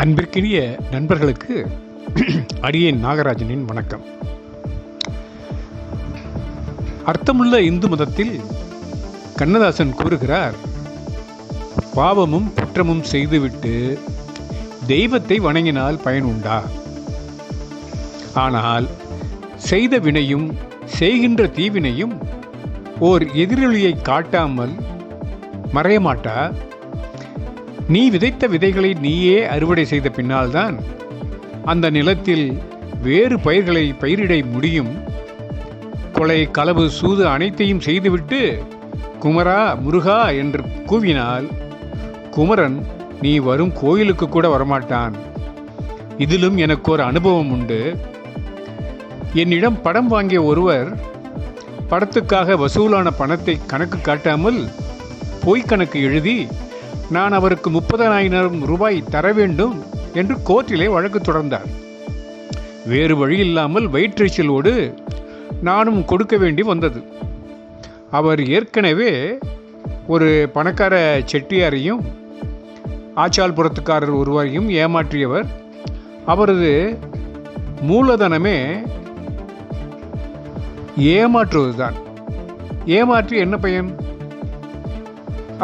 அன்பிற்கினிய நண்பர்களுக்கு அடியேன் நாகராஜனின் வணக்கம். அர்த்தமுள்ள இந்து மதத்தில் கண்ணதாசன் கூறுகிறார் பாவமும் குற்றமும் செய்துவிட்டு தெய்வத்தை வணங்கினால் பயன் உண்டா? ஆனால் செய்த வினையும் செய்கின்ற தீவினையும் ஓர் எதிரொலியை காட்டாமல் மறையமாட்டா? நீ விதைத்த விதைகளை நீயே அறுவடை செய்த பின்னால்தான் அந்த நிலத்தில் வேறு பயிர்களை பயிரிட முடியும். கொலை களவு சூது அனைத்தையும் செய்துவிட்டு குமரா முருகா என்று கூவினால் குமரன் நீ வரும் கோயிலுக்கு கூட வரமாட்டான். இதிலும் எனக்கு ஒரு அனுபவம் உண்டு. என்னிடம் படம் வாங்கிய ஒருவர் படத்துக்காக வசூலான பணத்தை கணக்கு காட்டாமல் பொய் கணக்கு எழுதி நான் அவருக்கு முப்பதனாயிரம் ரூபாய் தர வேண்டும் என்று கோர்ட்டிலே வழக்கு தொடர்ந்தார். வேறு வழி இல்லாமல் வயிற்றெச்சலோடு நானும் கொடுக்க வேண்டி வந்தது. அவர் ஏற்கனவே ஒரு பணக்கார செட்டியாரையும் ஆச்சால்புரத்துக்காரர் ஒருவரையும் ஏமாற்றியவர். அவரது மூலதனமே ஏமாற்றுவதுதான். ஏமாற்றி என்ன பயன்?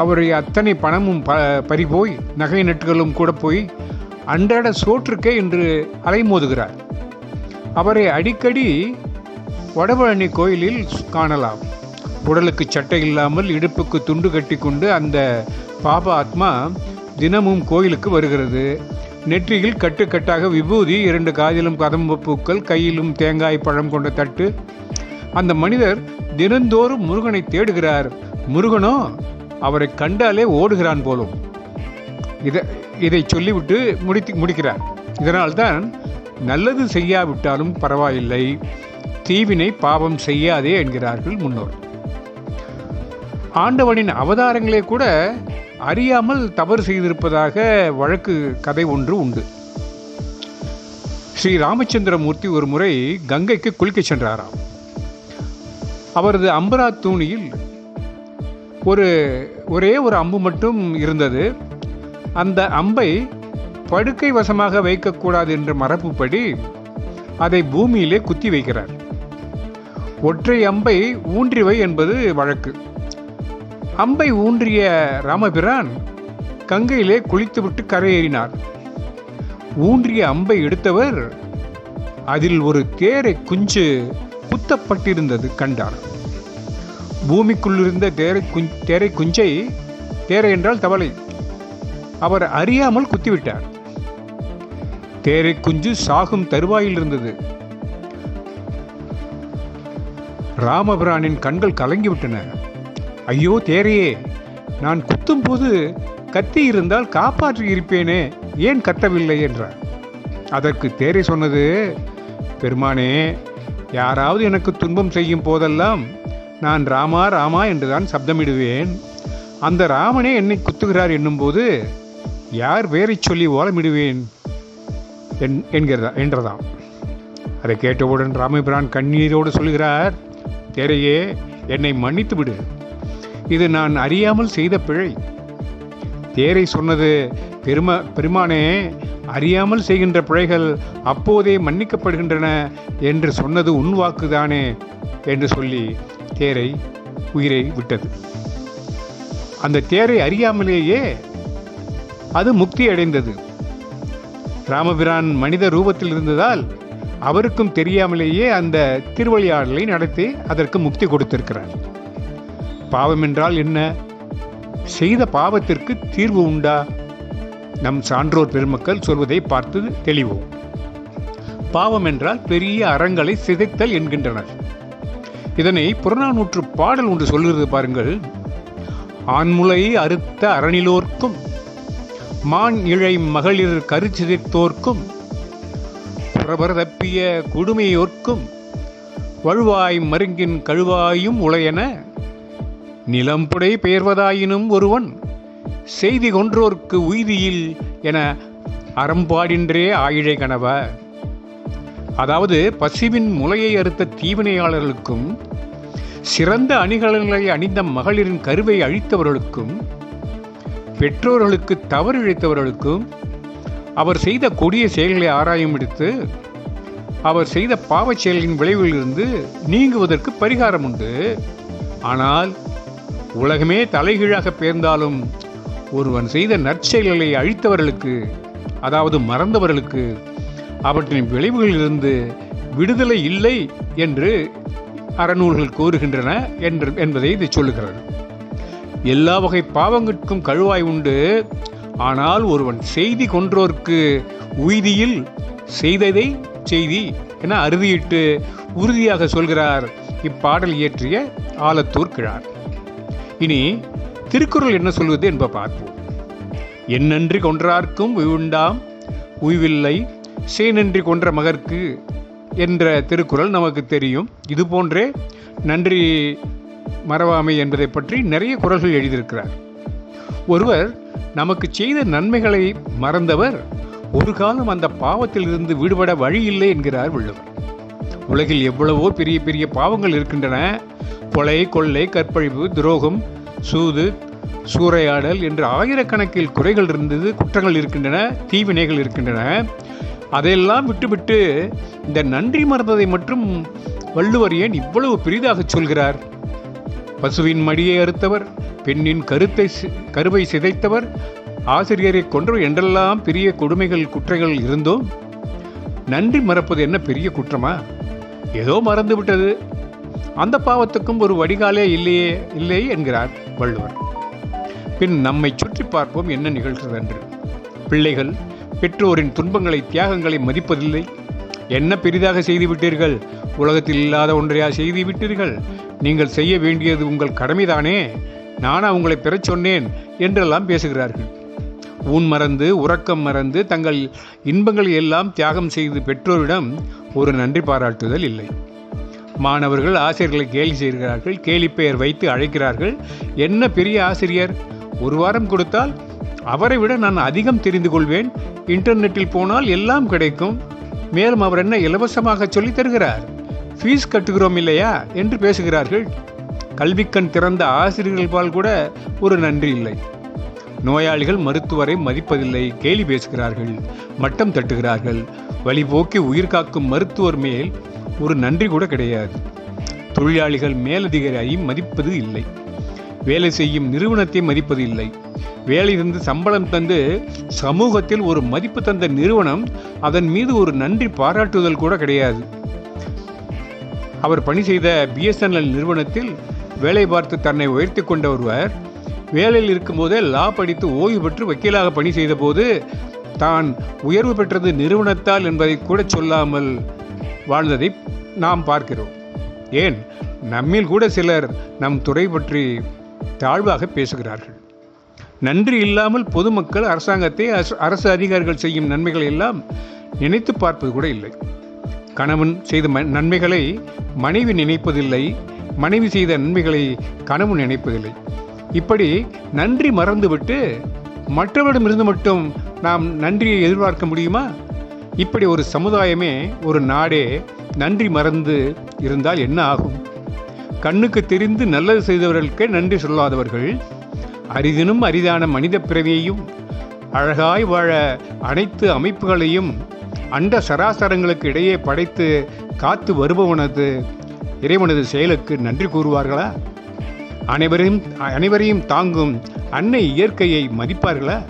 அவருடைய அத்தனை பணமும் ப பறிபோய் நகை நட்டுகளும் கூட போய் அன்றாட சோற்றுக்கே என்று அலைமோதுகிறார். அவரை அடிக்கடி வடபழனி கோயிலில் காணலாம். உடலுக்கு சட்டை இல்லாமல் இடுப்புக்கு துண்டு கட்டி கொண்டு அந்த பாப ஆத்மா தினமும் கோயிலுக்கு வருகிறது. நெற்றியில் கட்டுக்கட்டாக விபூதி இரண்டு காதிலும் கதம்ப பூக்கள் கையிலும் தேங்காய் பழம் கொண்ட தட்டு. அந்த மனிதர் தினந்தோறும் முருகனை தேடுகிறார். முருகனோ அவரை கண்டாலே ஓடுகிறான் போலும். இதை இதை சொல்லிவிட்டு முடித்து முடிக்கிறார். இதனால்தான் நல்லது செய்யாவிட்டாலும் பரவாயில்லை தீவினை பாவம் செய்யாதே என்கிறார்கள் முன்னோர். ஆண்டவனின் அவதாரங்களே கூட அறியாமல் தவறு செய்திருப்பதாக வழக்கு கதை ஒன்று உண்டு. ஸ்ரீ ராமச்சந்திரமூர்த்தி ஒரு முறை கங்கைக்கு குளிக்கச் சென்றாராம். அவரது அம்பரா தூணியில் ஒரு ஒரே ஒரு அம்பு மட்டும் இருந்தது. அந்த அம்பை படுக்கை வசமாக வைக்கக்கூடாது என்ற மரபுப்படி அதை பூமியிலே குத்தி வைக்கிறார். ஒற்றை அம்பை ஊன்றிவை என்பது வழக்கு. அம்பை ஊன்றிய ராமபிரான் கங்கையிலே குளித்துவிட்டு கரையேறினார். ஊன்றிய அம்பை எடுத்தவர் அதில் ஒரு தேரை குஞ்சு குத்தப்பட்டிருந்தது கண்டார். பூமிக்குள்ளிருந்த தேரை குஞ் தேரை குஞ்சை தேரை என்றால் தவளை. அவர் அறியாமல் குத்திவிட்டார். தேரை குஞ்சு சாகும் தருவாயில் இருந்தது. ராமபிரானின் கண்கள் கலங்கிவிட்டன. ஐயோ தேரையே நான் குத்தும்போது கத்தி இருந்தால் காப்பாற்றி இருப்பேனே ஏன் கத்தவில்லை என்றார். அதற்கு தேரை சொன்னது பெருமானே யாராவது எனக்கு துன்பம் செய்யும் போதெல்லாம் நான் ராமா ராமா என்றுதான் சப்தமிடுவேன். அந்த ராமனே என்னை குத்துகிறார் என்னும்போது யார் வேரை சொல்லி ஓலமிடுவேன் என் என்கிறதா என்றதாம். அதை கேட்டவுடன் ராமபிரான் கண்ணீரோடு சொல்கிறார் தேரையே என்னை மன்னித்து விடு இது நான் அறியாமல் செய்த பிழை. தேரை சொன்னது பெருமா பெருமானே அறியாமல் செய்கின்ற பிழைகள் அப்போதே மன்னிக்கப்படுகின்றன என்று சொன்னது உன் வாக்குதானே? என்று சொல்லி தேரை உயிரை விட்டது. அந்த தேரை அறியாமலேயே அது முக்தி அடைந்தது. ராமபிரான் மனித ரூபத்தில் இருந்ததால் அவருக்கும் தெரியாமலேயே அந்த திருவழியாடலை நடத்தி அதற்கு முக்தி கொடுத்திருக்கிறார். பாவம் என்றால் என்ன? செய்த பாவத்திற்கு தீர்வு உண்டா? நம் சான்றோர் பெருமக்கள் சொல்வதை பார்த்து தெளிவோம். பாவம் என்றால் பெரிய அறங்களை சிதைத்தல் என்கின்றனர். இதனை புறநானூற்று பாடல் ஒன்று சொல்கிறது பாருங்கள். ஆண்முலை அறுத்த அரணிலோர்க்கும் மான் இழை மகளிர் கருச்சிதைத்தோர்க்கும் புறவர் தப்பிய கொடுமையோர்க்கும் வழுவாய் மருங்கின் கழுவாயும் உளையன நிலம்புடை பெயர்வதாயினும் ஒருவன் செய்தி கொன்றோர்க்கு உய்தியில் என அறம்பாடின்றே ஆயிழை கனவ. அதாவது பசிவின் முளையை அறுத்த தீவினையாளர்களுக்கும் சிறந்த அணிகலன்களை அணிந்த மகளிரின் கருவை அழித்தவர்களுக்கும் பெற்றோர்களுக்கு தவறு இழைத்தவர்களுக்கும் அவர் செய்த கொடிய செயல்களை ஆராயம் எடுத்து அவர் செய்த பாவச் செயலின் விளைவிலிருந்து நீங்குவதற்கு பரிகாரம் உண்டு. ஆனால் உலகமே தலைகீழாக பேர்ந்தாலும் ஒருவன் செய்த நற்செயல்களை அழித்தவர்களுக்கு அதாவது மறந்தவர்களுக்கு அவற்றின் விளைவுகளிலிருந்து விடுதலை இல்லை என்று அறநூல்கள் கூறுகின்றன என்று என்பதை இது சொல்லுகிறது. எல்லா வகை பாவங்களுக்கும் கழுவாய் உண்டு. ஆனால் ஒருவன் செய்தி கொன்றோர்க்கு உய்தியில் செய்ததை செய்தி என அறுதியிட்டு உறுதியாக சொல்கிறார். இப்பாடல் இயற்றிய ஆலத்தூர் கிழார். இனி திருக்குறள் என்ன சொல்வது என்ப பார்ப்போம். என்னன்றி கொன்றார்க்கும் உய்வுண்டாம் உய்வில்லை சேனன்றி கொன்ற மகர்க்கு என்ற திருக்குறள் நமக்கு தெரியும். இது போன்றே நன்றி மறவாமை என்பதை பற்றி நிறைய குரல்கள் எழுதியிருக்கிறார். ஒருவர் நமக்கு செய்த நன்மைகளை மறந்தவர் ஒரு காலம் அந்த பாவத்தில் இருந்து விடுபட வழி இல்லை என்கிறார் வள்ளுவர். உலகில் எவ்வளவோ பெரிய பெரிய பாவங்கள் இருக்கின்றன. கொலை கொள்ளை கற்பழிப்பு துரோகம் சூது சூறையாடல் என்று ஆயிரக்கணக்கில் குறைகள் இருந்தது குற்றங்கள் இருக்கின்றன தீவினைகள் இருக்கின்றன. அதையெல்லாம் விட்டுவிட்டு இந்த நன்றி மறந்ததை மட்டும் வள்ளுவர் ஏன் இவ்வளவு பெரிதாக சொல்கிறார்? பசுவின் மடியை அறுத்தவர் பெண்ணின் கருத்தை சி- கருவை சிதைத்தவர் ஆசிரியரை கொன்றவர் என்றெல்லாம் பெரிய கொடுமைகள் குற்றங்கள் இருந்தோம். நன்றி மறப்பது என்ன பெரிய குற்றமா? ஏதோ மறந்து விட்டது அந்த பாவத்துக்கும் ஒரு வடிகாலே இல்லையே இல்லை என்கிறார் வள்ளுவர். பின் நம்மை சுற்றி பார்ப்போம் என்ன நிகழ்கிறது என்று பிள்ளைகள் பெற்றோரின் துன்பங்களை தியாகங்களை மதிப்பதில்லை. என்ன பெரிதாக செய்துவிட்டீர்கள்? உலகத்தில் இல்லாத ஒன்றையா செய்து விட்டீர்கள் நீங்கள் செய்ய வேண்டியது உங்கள் கடமைதானே? நானா உங்களை பெறச் சொன்னேன் என்றெல்லாம் பேசுகிறார்கள். ஊன் மறந்து உறக்கம் மறந்து தங்கள் இன்பங்களை எல்லாம் தியாகம் செய்து பெற்றோரிடம் ஒரு நன்றி பாராட்டுதல் இல்லை. மாணவர்கள் ஆசிரியர்களை கேலி செய்கிறார்கள் கேலி பெயர் வைத்து அழைக்கிறார்கள். என்ன பெரிய ஆசிரியர்? ஒரு வாரம் கொடுத்தால் அவரை விட நான் அதிகம் தெரிந்து கொள்வேன் இன்டர்நெட்டில் போனால் எல்லாம் கிடைக்கும். மேலும் அவர் என்ன இலவசமாக சொல்லித் தருகிறார்? ஃபீஸ் கட்டுகிறோம் இல்லையா? என்று பேசுகிறார்கள். கல்விக்கண் திறந்த ஆசிரியர்கள் பால் கூட ஒரு நன்றி இல்லை. நோயாளிகள் மருத்துவரை மதிப்பதில்லை கேலி பேசுகிறார்கள் மட்டம் தட்டுகிறார்கள். வழிபோக்கி உயிர் காக்கும் மருத்துவர் மேல் ஒரு நன்றி கூட கிடையாது. தொழிலாளிகள் மேலதிகாரியை மதிப்பது இல்லை. வேலை செய்யும் நிறுவனத்தை மதிப்பது இல்லை. வேலையிலிருந்து சம்பளம் தந்து சமூகத்தில் ஒரு மதிப்பு தந்த நிறுவனம் அதன் மீது ஒரு நன்றி பாராட்டுதல் கூட கிடையாது. அவர் பணி செய்த பிஎஸ்என்எல் நிறுவனத்தில் வேலை பார்த்து தன்னை உயர்த்தி கொண்ட ஒருவர் வேலையில் இருக்கும்போதே லா படித்து ஓய்வு பெற்று வக்கீலாக பணி செய்தபோது தான் உயர்வு பெற்றது நிறுவனத்தால் என்பதை கூட சொல்லாமல் வாழ்ந்ததை நாம் பார்க்கிறோம். ஏன்? நம்மில் கூட சிலர் நம் துறை பற்றி தாழ்வாக பேசுகிறார்கள். நன்றி இல்லாமல் பொதுமக்கள் அரசாங்கத்தை அரசு- அரசு அதிகாரிகள் செய்யும் நன்மைகளை எல்லாம் நினைத்து பார்ப்பது கூட இல்லை. கணவன் செய்த ம- நன்மைகளை மனைவி நினைப்பதில்லை. மனைவி செய்த நன்மைகளை கணவன் நினைப்பதில்லை. இப்படி நன்றி மறந்துவிட்டு மற்றவரிடமிருந்து மட்டும் நாம் நன்றியை எதிர்பார்க்க முடியுமா? இப்படி ஒரு சமுதாயமே ஒரு நாடே நன்றி மறந்து இருந்தால் என்ன ஆகும்? கண்ணுக்கு தெரிந்து நல்லது செய்தவர்களுக்கே நன்றி சொல்லாதவர்கள் அரிதினும் அரிதான மனித பிறவியையும் அழகாய் வாழ அனைத்து அமைப்புகளையும் அண்ட சராசரங்களுக்கு இடையே படைத்து காத்து வருபவனது இறைவனது செயலுக்கு நன்றி கூறுவார்களா? அனைவரையும் அனைவரையும் தாங்கும் அன்னை இயற்கையை மதிப்பார்களா?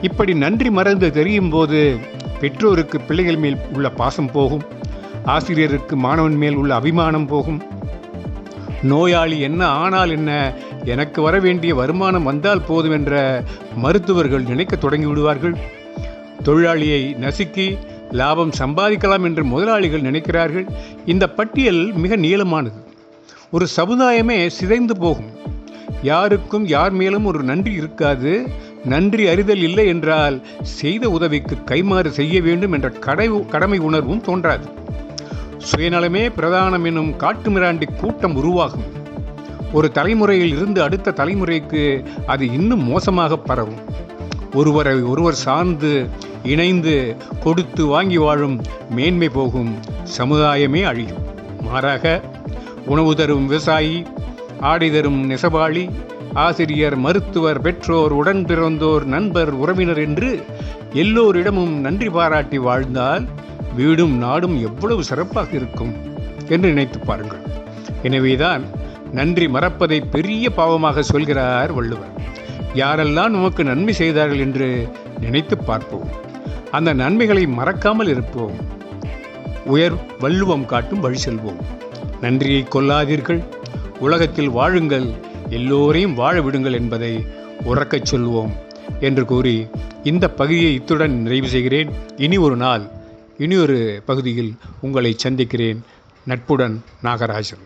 இப்படி நன்றி மறந்து தெரியும் போது பெற்றோருக்கு பிள்ளைகள் மேல் உள்ள பாசம் போகும் ஆசிரியருக்கு மாணவன் மேல் உள்ள அபிமானம் போகும். நோயாளி என்ன ஆனால் என்ன எனக்கு வர வேண்டிய வருமானம் வந்தால் போதும் என்ற மருத்துவர்கள் நினைக்க தொடங்கி விடுவார்கள் தொழிலாளியை நசுக்கி லாபம் சம்பாதிக்கலாம் என்று முதலாளிகள் நினைக்கிறார்கள். இந்த பட்டியல் மிக நீளமானது. ஒரு சமுதாயமே சிதைந்து போகும். யாருக்கும் யார் மேலும் ஒரு நன்றி இருக்காது. நன்றி அறிதல் இல்லை என்றால் செய்த உதவிக்கு கைமாறு செய்ய வேண்டும் என்ற கடை கடமை உணர்வும் தோன்றாது. சுயநலமே பிரதானம் எனும் காட்டுமிராண்டி கூட்டம் உருவாகும். ஒரு தலைமுறையில் இருந்து அடுத்த தலைமுறைக்கு அது இன்னும் மோசமாக பரவும். ஒருவரை ஒருவர் சார்ந்து இணைந்து கொடுத்து வாங்கி வாழும் மேன்மை போகும் சமுதாயமே அழியும். மாறாக உணவு தரும் விவசாயி ஆடை தரும் நெசவாளி ஆசிரியர் மருத்துவர் பெற்றோர் உடன் பிறந்தோர் நண்பர் உறவினர் என்று எல்லோரிடமும் நன்றி பாராட்டி வாழ்ந்தால் வீடும் நாடும் எவ்வளவு சிறப்பாக இருக்கும் என்று நினைத்து பாருங்கள். எனவேதான் நன்றி மறப்பதை பெரிய பாவமாக சொல்கிறார் வள்ளுவர். யாரெல்லாம் நமக்கு நன்மை செய்தார்கள் என்று நினைத்து பார்ப்போம். அந்த நன்மைகளை மறக்காமல் இருப்போம். உயர் வள்ளுவம் காட்டும் வழி செல்வோம். நன்றியை கொல்லாதீர்கள். உலகத்தில் வாழுங்கள். எல்லோரையும் வாழ விடுங்கள் என்பதை உறக்கச் சொல்வோம் என்று கூறி இந்த பகுதியை இத்துடன் நிறைவு செய்கிறேன். இனி ஒரு நாள் இனி ஒரு பகுதியில் உங்களை சந்திக்கிறேன். நட்புடன் நாகராஜன்.